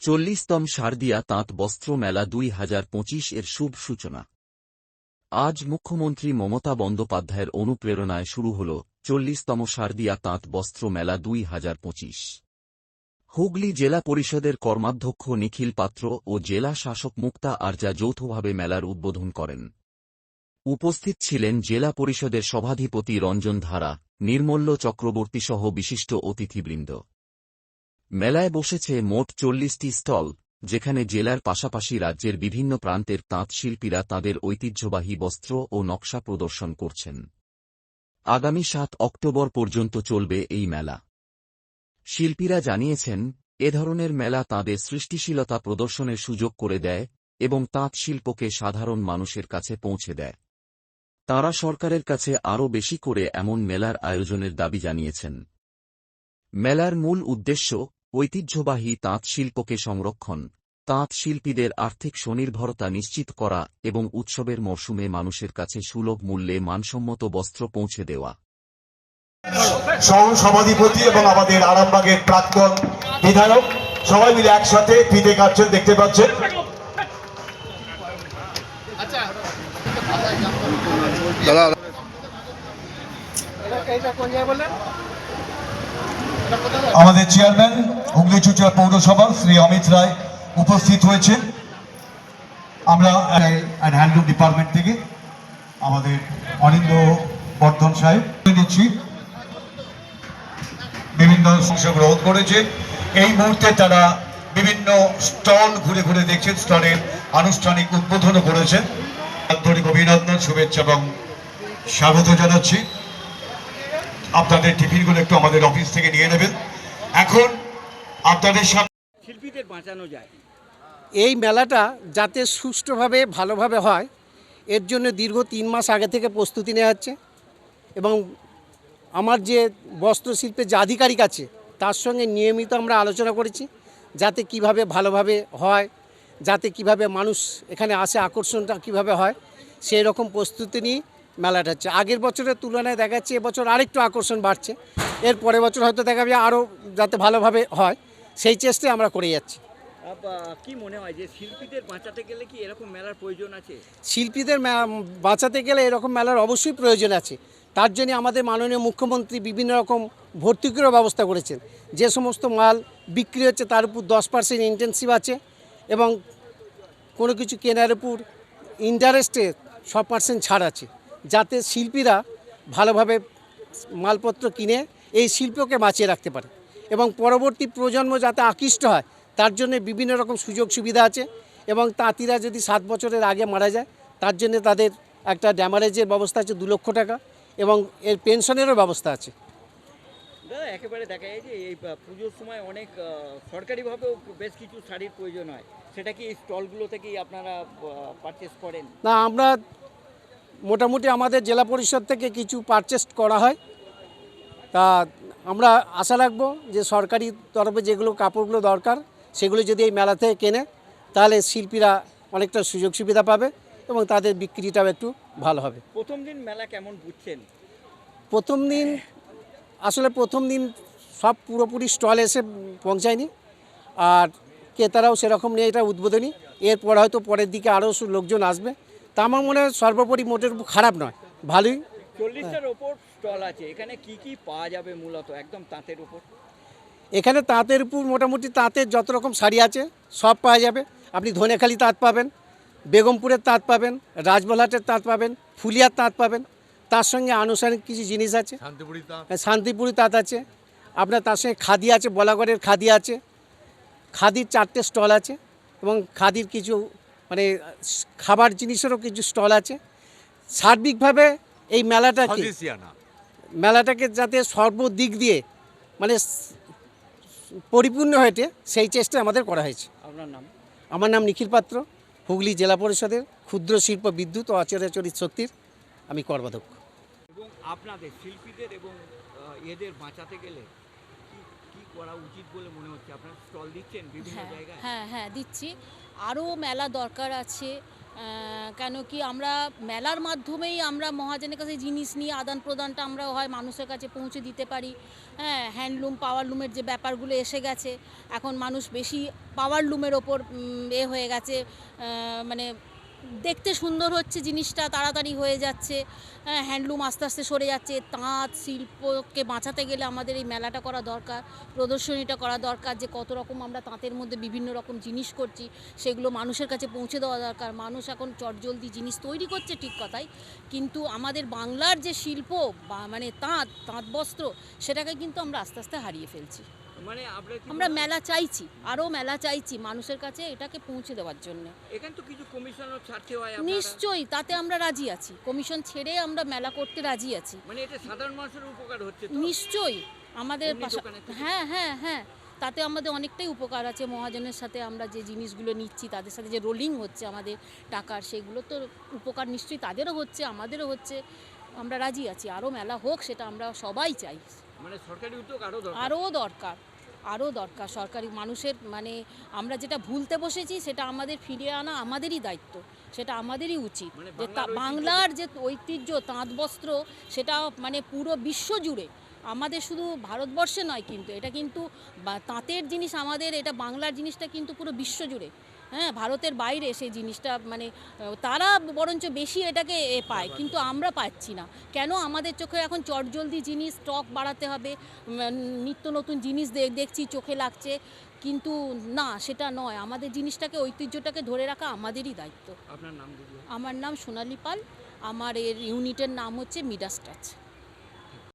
চল্লিশতম শারদিয়া তাঁত বস্ত্র মেলা দুই হাজার পঁচিশ এর শুভ সূচনা। আজ মুখ্যমন্ত্রী মমতা বন্দ্যোপাধ্যায়ের অনুপ্রেরণায় শুরু হল চল্লিশতম শারদিয়া তাঁত বস্ত্র মেলা দুই হাজার পঁচিশ। হুগলি জেলা পরিষদের কর্মাধ্যক্ষ নিখিল পাত্র ও জেলা শাসক মুক্তা আরজা যৌথভাবে মেলার উদ্বোধন করেন। উপস্থিত ছিলেন জেলা পরিষদের সভাধিপতি রঞ্জন ধারা, নির্মল্য চক্রবর্তী সহ বিশিষ্ট অতিথিবৃন্দ। মেলায় বসেছে মোট চল্লিশটি স্টল, যেখানে জেলার পাশাপাশি রাজ্যের বিভিন্ন প্রান্তের তাঁত শিল্পীরা তাঁদের ঐতিহ্যবাহী বস্ত্র ও নকশা প্রদর্শন করছেন। আগামী সাত অক্টোবর পর্যন্ত চলবে এই মেলা। শিল্পীরা জানিয়েছেন, এ ধরনের মেলা তাঁদের সৃষ্টিশীলতা প্রদর্শনের সুযোগ করে দেয় এবং তাঁত শিল্পকে সাধারণ মানুষের কাছে পৌঁছে দেয়। তাঁরা সরকারের কাছে আরও বেশি করে এমন মেলার আয়োজনের দাবি জানিয়েছেন। মেলার মূল উদ্দেশ্য ঐতিহ্যবাহী তাঁত শিল্পকে সংরক্ষণ তাঁত শিল্পীদের আর্থিক স্বনির্ভরতা নিশ্চিত করা এবং উৎসবের মরশুমে মানুষের কাছে সুলভ মূল্যে মানসম্মত বস্ত্র পৌঁছে দেওয়া। সহ সভাধিপতি এবং আমাদের আরামবাগের প্রাক্তন বিধায়ক সবাই মিলে একসাথে ফিতে কাটছেন দেখতে পাচ্ছেন। আমাদের চেয়ারম্যান হুগলি চুচুড়া পৌরসভা শ্রী অমিত রায় উপস্থিত হয়েছেন। আমরা হ্যান্ডলুম ডিপার্টমেন্ট থেকে আমাদের অনিন্দ বর্ধন সাহেব নিচ্ছি বিভিন্ন অংশগ্রহণ করেছে এই মুহূর্তে তারা বিভিন্ন স্টল ঘুরে ঘুরে দেখছেন, স্টলের আনুষ্ঠানিক উদ্বোধনও করেছেন। আন্তরিক অভিনন্দন, শুভেচ্ছা এবং স্বাগত জানাচ্ছি। আপনাদের টিফিনগুলো একটু আমাদের অফিস থেকে নিয়ে নেবেন। এখন আপনাদের সামনে শিল্পীদের বাঁচানো যায়। এই মেলাটা যাতে সুষ্ঠুভাবে ভালোভাবে হয় এর জন্য দীর্ঘ তিন মাস আগে থেকে প্রস্তুতি নেওয়া হচ্ছে এবং আমার যে বস্ত্রশিল্পের যে আধিকারিক আছে তার সঙ্গে নিয়মিত আমরা আলোচনা করেছি যাতে কীভাবে ভালোভাবে হয় যাতে কীভাবে মানুষ এখানে আসে আকর্ষণটা কীভাবে হয় সেই রকম প্রস্তুতি নিয়ে মেলাটা হচ্ছে। আগের বছরের তুলনায় দেখা যাচ্ছে এবছর আরেকটু আকর্ষণ বাড়ছে। এর পরের বছর হয়তো দেখা যাবে আরও যাতে ভালোভাবে হয়। সেই চেষ্টাই আমরা করে যাচ্ছি। কি মনে হয় যে শিল্পীদের বাঁচাতে গেলে কি এরকম মেলার প্রয়োজন আছে? শিল্পীদের বাঁচাতে গেলে এরকম মেলার অবশ্যই প্রয়োজন আছে। তার জন্য আমাদের মাননীয় মুখ্যমন্ত্রী বিভিন্ন রকম ভর্তুকিরও ব্যবস্থা করেছেন। যে সমস্ত মাল বিক্রি হচ্ছে তার উপর দশ পার্সেন্ট ইন্টেন্সিভ আছে এবং কোনো কিছু কেনার উপর ইন্টারেস্টে ছ পার্সেন্ট ছাড় আছে। যাতে শিল্পীরা ভালোভাবে মালপত্র কিনে এই শিল্পকে বাঁচিয়ে রাখতে পারে। এবং পরবর্তী প্রজন্ম যাতে আকৃষ্ট হয় তার জন্য বিভিন্ন রকম সুযোগ সুবিধা আছে এবং তাঁতিরা যদি সাত বছরের আগে মারা যায় তার জন্য তাদের একটা ড্যামারেজের ব্যবস্থা আছে দু লক্ষ টাকা এবং এর পেনশনেরও ব্যবস্থা আছে। দাদা একেবারে দেখা যায় যে এই পুজোর সময় অনেক সরকারিভাবেও বেশ কিছু শাড়ির প্রয়োজন হয়। সেটা কি এই স্টলগুলো থেকেই আপনারা পারচেস করেন? না আমরা মোটামুটি আমাদের জেলা পরিষদ থেকে কিছু পারচেস করা হয়। তা আমরা আশা রাখব যে সরকারি তরফে যেগুলো কাপড়গুলো দরকার সেগুলো যদি এই মেলা থেকে কেনে তাহলে শিল্পীরা অনেকটা সুযোগ সুবিধা পাবে এবং তাদের বিক্রিটাও একটু ভালো হবে। প্রথম দিন মেলা কেমন বুঝছেন? প্রথম দিন আসলে প্রথম দিন সব পুরোপুরি স্টল এসে পৌঁছায়নি আর ক্রেতারাও সেরকম নিয়ে এটা উদ্বোধনী। এরপর হয়তো পরের দিকে আরও লোকজন আসবে। তা আমার মনে হয় সর্বোপরি মোটের খারাপ নয় ভালোই চল্লিশটার ওপর স্টল আছে এখানে কি কি পাওয়া যাবে মূলত? একদম তাঁতের উপর। এখানে তাঁতের উপর মোটামুটি তাঁতের যত রকম শাড়ি আছে সব পাওয়া যাবে। আপনি ধনেখালি তাঁত পাবেন বেগমপুরের তাঁত পাবেন রাজবলহাটের তাঁত পাবেন ফুলিয়ার তাঁত পাবেন। তার সঙ্গে আনুষ্ঠানিক কিছু জিনিস আছে। হ্যাঁ, শান্তিপুরি তাঁত আছে। আপনার তার সঙ্গে খাদি আছে বলাগড়ের খাদি আছে। খাদির চারটে স্টল আছে এবং খাদির কিছু মানে খাবার জিনিসেরও কিছু স্টল আছে। সার্বিকভাবে এই মেলাটাকে মেলাটাকে যাতে সর্বদিক দিয়ে মানে পরিপূর্ণ হয়েছে সেই চেষ্টা আমাদের করা হয়েছে। আপনার নাম? আমার নাম নিখিল পাত্র হুগলি জেলা পরিষদের ক্ষুদ্র শিল্প বিদ্যুৎ ও আচরাচরিত শক্তির আমি কর্মাধ্যক্ষ। এবং আপনাদের শিল্পীদের এবং এদের বাঁচাতে গেলে কি কি করা উচিত বলে মনে হচ্ছে? আপনারা স্টল দিচ্ছেন বিভিন্ন হ্যাঁ জায়গায়? হ্যাঁ হ্যাঁ দিচ্ছি। আরও মেলা দরকার আছে। কেন কি আমরা মেলার মাধ্যমেই আমরা মহাজনের কাছে জিনিস নিয়ে আদান প্রদানটা আমরা হয় মানুষের কাছে পৌঁছে দিতে পারি। হ্যাঁ হ্যান্ডলুম পাওয়ারলুমের যে ব্যাপারগুলো এসে গেছে, এখন মানুষ বেশি পাওয়ারলুমের ওপর এ হয়ে গেছে মানে দেখতে সুন্দর হচ্ছে জিনিসটা, তাড়াতাড়ি হয়ে যাচ্ছে। হ্যাঁ হ্যান্ডলুম আস্তে আস্তে সরে যাচ্ছে, তাঁত শিল্পকে বাঁচাতে গেলে আমাদের এই মেলাটা করা দরকার, প্রদর্শনীটা করা দরকার, যে কত রকম আমরা তাঁতের মধ্যে বিভিন্ন রকম জিনিস করছি, সেগুলো মানুষের কাছে পৌঁছে দেওয়া দরকার। মানুষ এখন চটজলদি জিনিস তৈরি করছে ঠিক কথাই, কিন্তু আমাদের বাংলার যে শিল্প মানে তাঁত তাঁত বস্ত্র সেটাকে কিন্তু আমরা আস্তে আস্তে হারিয়ে ফেলছি। আমরা মেলা চাইছি আরও মেলা চাইছি মানুষের কাছে এটাকে পৌঁছে দেওয়ার জন্য। এখানে তো কিছু কমিশনও ছাড়তে হয় নিশ্চয়ই তাতে আমরা রাজি আছি। কমিশন ছেড়ে আমরা মেলা করতে রাজি আছি। মানে এটা সাধারণ মানুষের উপকার হচ্ছে নিশ্চয়ই আমাদের? হ্যাঁ হ্যাঁ হ্যাঁ। তাতে আমাদের অনেকটাই উপকার আছে। মহাজনের সাথে আমরা যে জিনিসগুলো নিচ্ছি তাদের সাথে যে রোলিং হচ্ছে আমাদের টাকার সেগুলো তো উপকার নিশ্চয়ই তাদেরও হচ্ছে আমাদেরও হচ্ছে। আমরা রাজি আছি। আরও মেলা হোক সেটা আমরা সবাই চাই। মানে সরকারি উদ্যোগ আরও দরকার। আরও দরকার। সরকারি মানুষের মানে আমরা যেটা ভুলতে বসেছি সেটা আমাদের ফিরিয়ে আনা আমাদেরই দায়িত্ব সেটা আমাদেরই উচিত। মানে যে বাংলার বাংলার যে ঐতিহ্য তাঁত বস্ত্র সেটা মানে পুরো বিশ্ব জুড়ে। আমাদের শুধু ভারতবর্ষে নয় কিন্তু এটা কিন্তু তাঁতের জিনিস আমাদের এটা বাংলার জিনিসটা কিন্তু পুরো বিশ্ব জুড়ে। হ্যাঁ ভারতের বাইরে সেই জিনিসটা মানে তারা বরঞ্চ বেশি এটাকে এ পায় কিন্তু আমরা পাচ্ছি না। কেন? আমাদের চোখে এখন চটজলদি জিনিস স্টক বাড়াতে হবে নিত্য নতুন জিনিস দেখছি চোখে লাগছে কিন্তু না সেটা নয়। আমাদের জিনিসটাকে ঐতিহ্যটাকে ধরে রাখা আমাদেরই দায়িত্ব। আপনার নাম আমার নাম সোনালী পাল। আমার এর ইউনিটের নাম হচ্ছে মিডাস টাচ